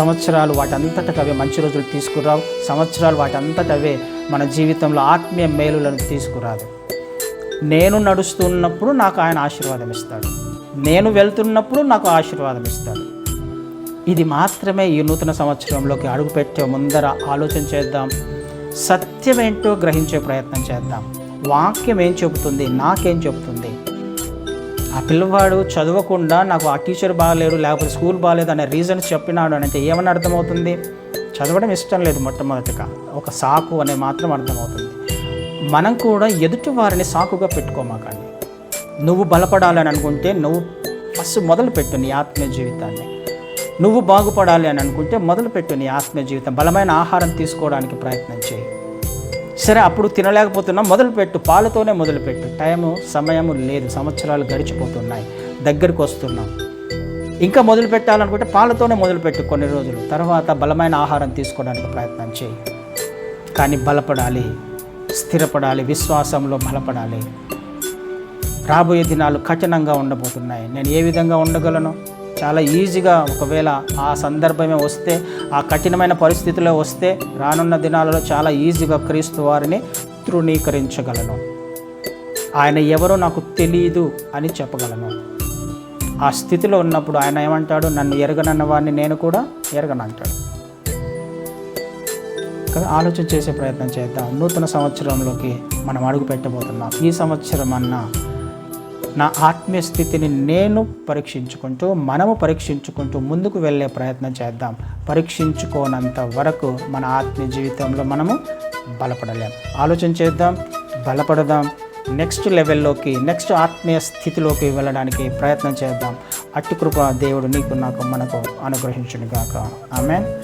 సంవత్సరాలు వాటంతటకు అవే మంచి రోజులు తీసుకురావు. సంవత్సరాలు వాటంతట అవే మన జీవితంలో ఆత్మీయ మేలులను తీసుకురాదు. నేను నడుస్తున్నప్పుడు నాకు ఆయన ఆశీర్వాదం ఇస్తాడు నేను వెళ్తున్నప్పుడు నాకు ఆశీర్వాదం ఇస్తాడు ఇది మాత్రమే ఈ నూతన సంవత్సరంలోకి అడుగుపెట్టే ముందర ఆలోచన చేద్దాం. సత్యమేంటో గ్రహించే ప్రయత్నం చేద్దాం. వాక్యం ఏం చెబుతుంది? నాకేం చెబుతుంది? ఆ పిల్లవాడు చదవకుండా నాకు ఆ టీచర్ బాగాలేడు లేకపోతే స్కూల్ బాగాలేదు అనే రీజన్స్ చెప్పినాడు అని అంటే ఏమని అర్థమవుతుంది? చదవడం ఇష్టం లేదు మొట్టమొదటిగా. ఒక సాకు అనే మాత్రం అర్థమవుతుంది. మనం కూడా ఎదుటి వారిని సాకుగా పెట్టుకోమాకండి నువ్వు బలపడాలని అనుకుంటే నువ్వు ఫస్ట్ మొదలుపెట్టు నీ ఆత్మీయ జీవితాన్ని. నువ్వు బాగుపడాలి అని అనుకుంటే మొదలుపెట్టు నీ ఆత్మీయ జీవితం. బలమైన ఆహారం తీసుకోవడానికి ప్రయత్నం చేయి. సరే అప్పుడు తినలేకపోతున్నా మొదలుపెట్టు పాలతోనే మొదలుపెట్టు. టైము సమయము లేదు సంవత్సరాలు గడిచిపోతున్నాయి దగ్గరికి వస్తున్నాం. ఇంకా మొదలు పెట్టాలనుకుంటే పాలతోనే మొదలుపెట్టు కొన్ని రోజులు. తర్వాత బలమైన ఆహారం తీసుకోవడానికి ప్రయత్నం చేయి. కానీ బలపడాలి స్థిరపడాలి విశ్వాసంలో బలపడాలి. రాబోయే దినాలు కఠినంగా ఉండబోతున్నాయి. నేను ఏ విధంగా ఉండగలను? చాలా ఈజీగా ఒకవేళ ఆ సందర్భమే వస్తే ఆ కఠినమైన పరిస్థితిలో వస్తే రానున్న దినాలలో చాలా ఈజీగా క్రీస్తు వారిని తృణీకరించగలను. ఆయన ఎవరో నాకు తెలియదు అని చెప్పగలను. ఆ స్థితిలో ఉన్నప్పుడు ఆయన ఏమంటాడు? నన్ను ఎరగనన్న వాడిని నేను కూడా ఎరగనంటాడు. కదా ఆలోచన చేసే ప్రయత్నం చేద్దాం. నూతన సంవత్సరంలోకి మనం అడుగు పెట్టబోతున్నాం. ఈ సంవత్సరం అన్నా నా ఆత్మీయ స్థితిని నేను పరీక్షించుకుంటూ మనము పరీక్షించుకుంటూ ముందుకు వెళ్ళే ప్రయత్నం చేద్దాం. పరీక్షించుకోనంత వరకు మన ఆత్మీయ జీవితంలో మనము బలపడలేం. ఆలోచన చేద్దాం బలపడదాం. నెక్స్ట్ లెవెల్లోకి నెక్స్ట్ ఆత్మీయ స్థితిలోకి వెళ్ళడానికి ప్రయత్నం చేద్దాం. అట్టి కృప దేవుడు నీకు నాకు మనకు అనుగ్రహించును గాక ఆమె